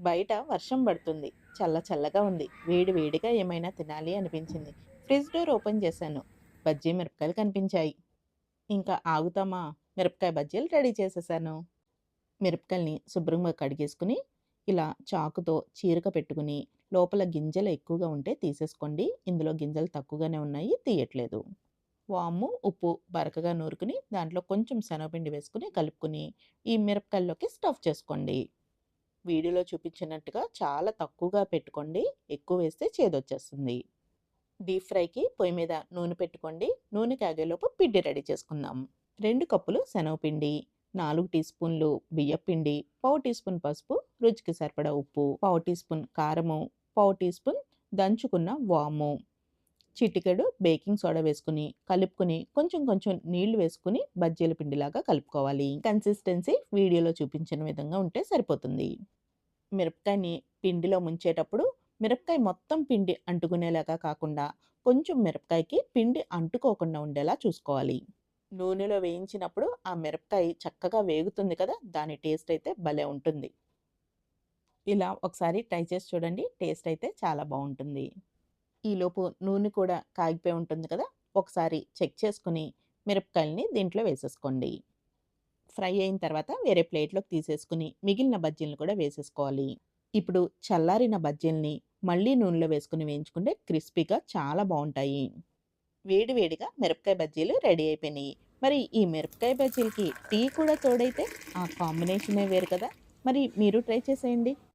బయట వర్షం పడుతుంది. చల్ల చల్లగా ఉంది. వేడి వేడిగా ఏమైనా తినాలి అనిపించింది. ఫ్రిడ్జ్ డోర్ ఓపెన్ చేశాను. బజ్జీ మిరపకాయలు కనిపించాయి. ఇంకా ఆగుతామా? మిరపకాయ బజ్జీలు రెడీ చేసేసాను. మిరపకాయల్ని శుభ్రంగా కడిగేసుకుని ఇలా చాకుతో చీరక పెట్టుకుని లోపల గింజలు ఎక్కువగా ఉంటే తీసేసుకోండి. ఇందులో గింజలు తక్కువగానే ఉన్నాయి. తీయట్లేదు. వాము ఉప్పు బరకగా నూరుకుని దాంట్లో కొంచెం శనగపిండి వేసుకుని కలుపుకుని ఈ మిరపకాయల్లోకి స్టఫ్ చేసుకోండి. వీడియోలో చూపించినట్టుగా చాలా తక్కువగా పెట్టుకోండి. ఎక్కువ వేస్తే చేదొచ్చేస్తుంది. డీప్ ఫ్రైకి పొయ్యి మీద నూనె పెట్టుకోండి. నూనె కాగేలోపు పిండి రెడీ చేసుకుందాం. రెండు కప్పులు శనగపిండి నాలుగు టీ స్పూన్లు బియ్యపిండి పావు టీ స్పూన్ పసుపు రుచికి సరిపడా ఉప్పు పావు టీ స్పూన్ కారము పావు టీ స్పూన్ దంచుకున్న వాము. చిటికెడు బేకింగ్ సోడా వేసుకుని కలుపుకుని కొంచెం కొంచెం నీళ్ళు వేసుకుని బజ్జీల పిండిలాగా కలుపుకోవాలి. కన్సిస్టెన్సీ వీడియోలో చూపించిన విధంగా ఉంటే సరిపోతుంది. మిరపకాయని పిండిలో ముంచేటప్పుడు మిరపకాయ మొత్తం పిండి అంటుకునేలాగా కాకుండా కొంచెం మిరపకాయకి పిండి అంటుకోకుండా ఉండేలా చూసుకోవాలి. నూనెలో వేయించినప్పుడు ఆ మిరపకాయ చక్కగా వేగుతుంది కదా దాని టేస్ట్ అయితే భలే ఉంటుంది. ఇలా ఒకసారి ట్రై చేసి చూడండి టేస్ట్ అయితే చాలా బాగుంటుంది. ఈలోపు నూనె కూడా కాగిపోయి ఉంటుంది కదా ఒకసారి చెక్ చేసుకుని మిరపకాయల్ని దీంట్లో వేసేసుకోండి. ఫ్రై అయిన తర్వాత వేరే ప్లేట్లోకి తీసేసుకుని మిగిలిన బజ్జీలను కూడా వేసేసుకోవాలి. ఇప్పుడు చల్లారిన బజ్జీల్ని మళ్ళీ నూనెలో వేసుకుని వేయించుకుంటే క్రిస్పీగా చాలా బాగుంటాయి. వేడి వేడిగా మిరపకాయ బజ్జీలు రెడీ అయిపోయినాయి. మరి ఈ మిరపకాయ బజ్జీలకి టీ కూడా తోడైతే ఆ కాంబినేషనే వేరు కదా! మరి మీరు ట్రై చేసేయండి.